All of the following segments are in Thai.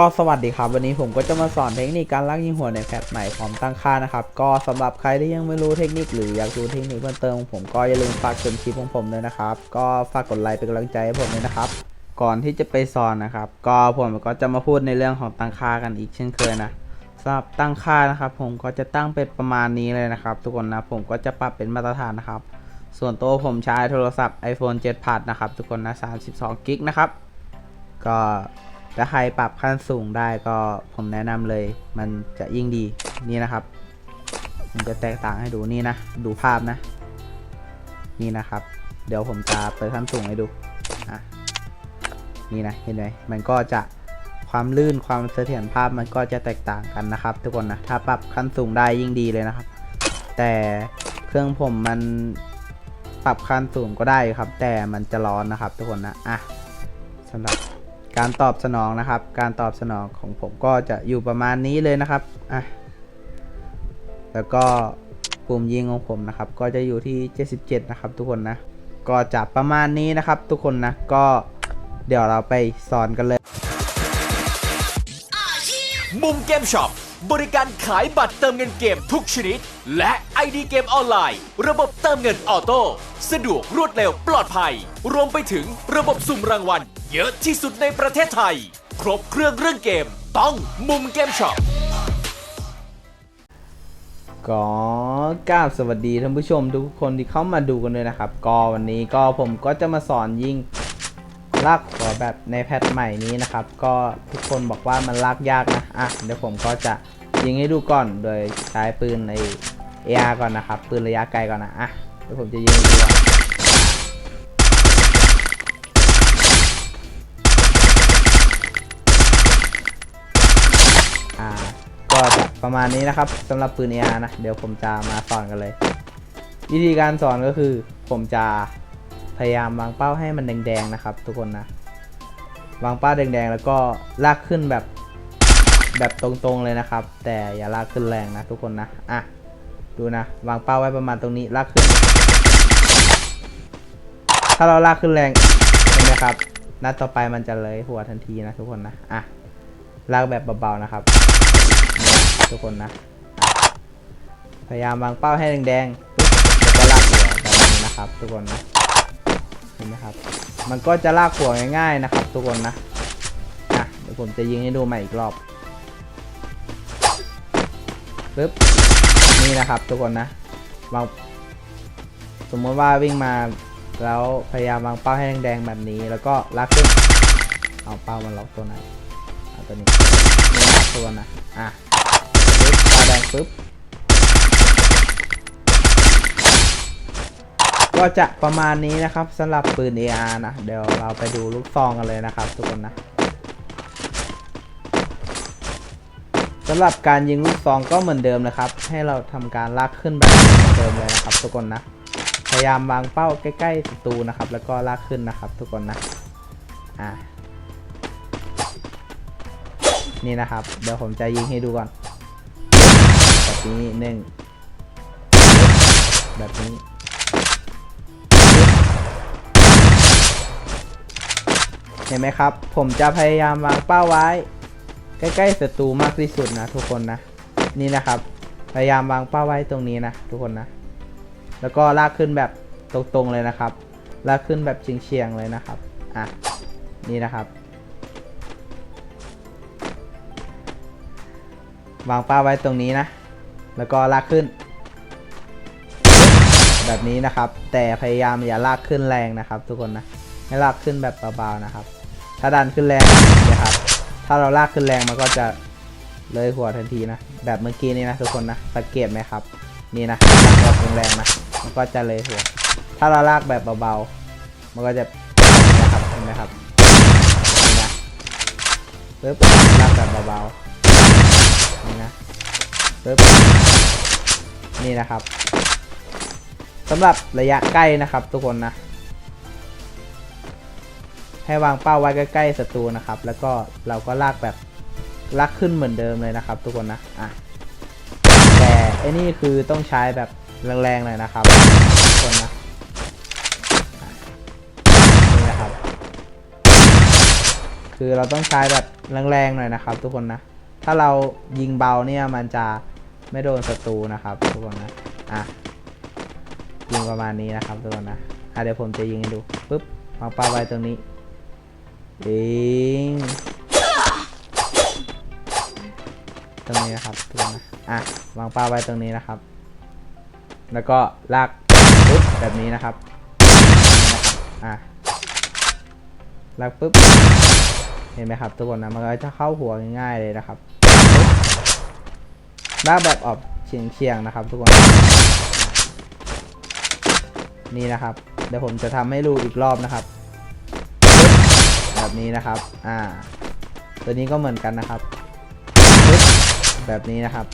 ก็สวัสดีครับวันนี้ผมก็จะมาสอนเทคนิคการลากยิงหัวในแพทใหม่พร้อมตั้งค่านะครับ ก็สำหรับใครที่ยังไม่รู้เทคนิคหรืออยากดูเทคนิคเพิ่มเติมของผมก็อย่าลืมฝากชมคลิปของผมด้วยนะครับ ก็ฝากกดไลค์เป็นกำลังใจให้ผมด้วยนะครับ ก่อนที่จะไปสอนนะครับ ก็ผมก็จะมาพูดในเรื่องของตั้งค่ากันอีกเช่นเคยนะสำหรับตั้งค่านะครับ ผมก็จะตั้งเป็นประมาณนี้เลยนะครับ ทุกคนนะผมก็จะปรับเป็นมาตรฐานนะครับ ส่วนตัวผมใช้โทรศัพท์ iPhone 7 Plus นะครับทุกคนนะ32กิกนะครับก็ ถ้าใครปรับขั้นสูงได้ก็ผมแนะนำเลย มันจะยิ่งดีนี่นะครับผมจะแตกต่างให้ดูนี่นะ ดูภาพนะ นี่นะครับ เดี๋ยวผมจะเปิดขั้นสูงให้ดูอะนี่นะเห็นไหมมันก็จะความลื่นความเสถียรภาพมันก็จะแตกต่างกันนะครับ ทุกคนนะถ้าปรับขั้นสูงได้ยิ่งดีเลยนะครับ แต่เครื่องผมมันปรับขั้นสูงก็ได้ครับ แต่มันจะร้อนนะครับ ทุกคนนะอะสำหรับ การตอบสนองนะครับ การตอบสนองของผมก็จะอยู่ประมาณนี้เลยนะครับอะแล้วก็ปุ่มยิงของผมนะครับ ก็จะอยู่ที่ 77 นะครับ ทุกคนนะ ก็จะประมาณนี้นะครับ ทุกคนนะ ก็เดี๋ยวเราไปสอนกันเลย มุมเกมช็อป บริการขายบัตรเติมเงินเกมทุกชนิด และ ID เกมออนไลน์ ระบบเติมเงินออโต้สะดวกรวดเร็วปลอดภัย รวมไปถึงระบบสุ่มรางวัล เยอะที่สุดในประเทศไทย ครบเครื่องเรื่องเกม ต้องมุมเกมช็อปก็กราบสวัสดีท่านผู้ชมทุกคนที่เข้ามาดูกันเลยนะครับ ก็วันนี้ก็ผมก็จะมาสอนยิง ลากหัวแบบในแพทใหม่นี้นะครับ ก็ทุกคนบอกว่ามันลากยากนะ อะ เดี๋ยวผมก็จะยิงให้ดูก่อน โดยใช้ปืนใน AR ก่อนนะครับ ปืนระยะไกลก่อนนะ อะ เดี๋ยวผมจะยิงดูก่อนอ่า ก็จะประมาณนี้นะครับสำหรับปืน AR นะ เดี๋ยวผมจะมาสอนกันเลย วิธีการสอนก็คือผมจะ พยายามวางเป้าให้มันแดงๆนะครับ ทุกคนนะ วางเป้าแดงๆ แล้วก็ลากขึ้นแบบแบบตรงๆเลยนะครับ แต่อย่าลากขึ้นแรงนะทุกคนนะอะดูนะ วางเป้าไว้ประมาณตรงนี้ลากขึ้น ถ้าเราลากขึ้นแรงเห็นไหมครับนัดต่อไปมันจะเลยหัวทันทีนะทุกคนนะอะลากแบบเบาๆนะครับ ทุกคนนะพยายามวางเป้าให้แดงๆแล้วก็ลากหัวแบบนี้นะครับ ทุกคนนะเห็น ไหมครับ มันก็จะลากหัวง่ายๆนะครับ ทุกคนนะอะเดี๋ยวผมจะยิงให้ดูใหม่อีกรอบปึ๊บนี่นะครับ ทุกคนนะวางสมมติว่าวิ่งมาแล้วพยายามวางเป้าให้แดงๆแบบนี้ แล้วก็ลากขึ้นเอาเป้ามาล็อกตัวนั้นเอาตัวนี้นี่นะตัวนะอะปึ๊บตาแดงปึ๊บ ก็จะประมาณนี้นะครับสำหรับปืน AR นะ เดี๋ยวเราไปดูลูกซองกันเลยนะครับ ทุกคนนะสำหรับการยิงลูกซองก็เหมือนเดิมนะครับ ให้เราทำการลากขึ้นแบบเดิมเลยนะครับ ทุกคนนะ พยายามวางเป้าใกล้ๆศัตรูนะครับ แล้วก็ลากขึ้นนะครับ ทุกคนนะอ่านี่นะครับ เดี๋ยวผมจะยิงให้ดูก่อนแบบนี้หนึ่งแบบนี้ เห็นไหมครับ ผมจะพยายามวางเป้าไว้ ใกล้ๆศัตรูมากที่สุดนะทุกคนนะ นี่นะครับ พยายามวางเป้าไว้ตรงนี้นะทุกคนนะ แล้วก็ลากขึ้นแบบตรงๆเลยนะครับ ลากขึ้นแบบเฉียงๆเลยนะครับ อะ นี่นะครับ วางเป้าไว้ตรงนี้นะ แล้วก็ลากขึ้น แบบนี้นะครับ แต่พยายามอย่าลากขึ้นแรงนะครับ ทุกคนนะ ให้ลากขึ้นแบบเบาๆนะครับ ถ้าดันขึ้นแรงนะครับ ถ้าเราลากขึ้นแรงมันก็จะเลยหัวทันทีนะ แบบเมื่อกี้นี้นะทุกคนนะสังเกตไหมครับ นี่นะลากแบบแรงนะ มันก็จะเลยหัว ถ้าเราลากแบบเบาๆ มันก็จะนะครับเห็นไหมครับนี่นะปึ๊บลากแบบเบาๆ นี่นะปึ๊บนี่นะครับสำหรับระยะใกล้นะครับทุกคนนะ ให้วางเป้าไว้ใกล้ๆศัตรูนะครับ แล้วก็เราก็ลากแบบลากขึ้นเหมือนเดิมเลยนะครับ ทุกคนนะอะแต่ไอ้นี่คือต้องใช้แบบแรงๆเลยนะครับทุกคนนะนี่นะครับ คือเราต้องใช้แบบแรงๆหน่อยนะครับ ทุกคนนะถ้าเรายิงเบาเนี่ยมันจะไม่โดนศัตรูนะครับ ทุกคนนะอะยิงประมาณนี้นะครับทุกคนนะอะเดี๋ยวผมจะยิงให้ดูปุ๊บวางป้าไว้ตรงนี้ ยิงตรงนี้นะครับทุกคนนะอะวางป้าไว้ตรงนี้นะครับ แล้วก็ลากปุ๊บแบบนี้นะครับอะลากปุ๊บเห็นไหมครับทุกคนนะมันก็จะเข้าหัวง่ายๆเลยนะครับลากแบบออกเฉียงๆนะครับ ทุกคน นี่นะครับ เดี๋ยวผมจะทำให้ดูอีกรอบนะครับ แบบนี้นะครับ อ่า ตัวนี้ก็เหมือนกันนะครับ แบบนี้นะครับ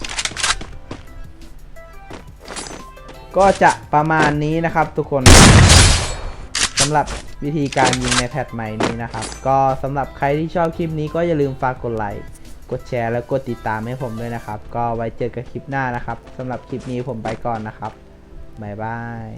ก็จะประมาณนี้นะครับทุกคนสำหรับวิธีการยิงในแพทใหม่นี้นะครับ ก็สำหรับใครที่ชอบคลิปนี้ก็อย่าลืมฝากกดไลค์กดแชร์และกดติดตามให้ผมด้วยนะครับ ก็ไว้เจอกันคลิปหน้านะครับสำหรับคลิปนี้ผมไปก่อนนะครับบ๊ายบาย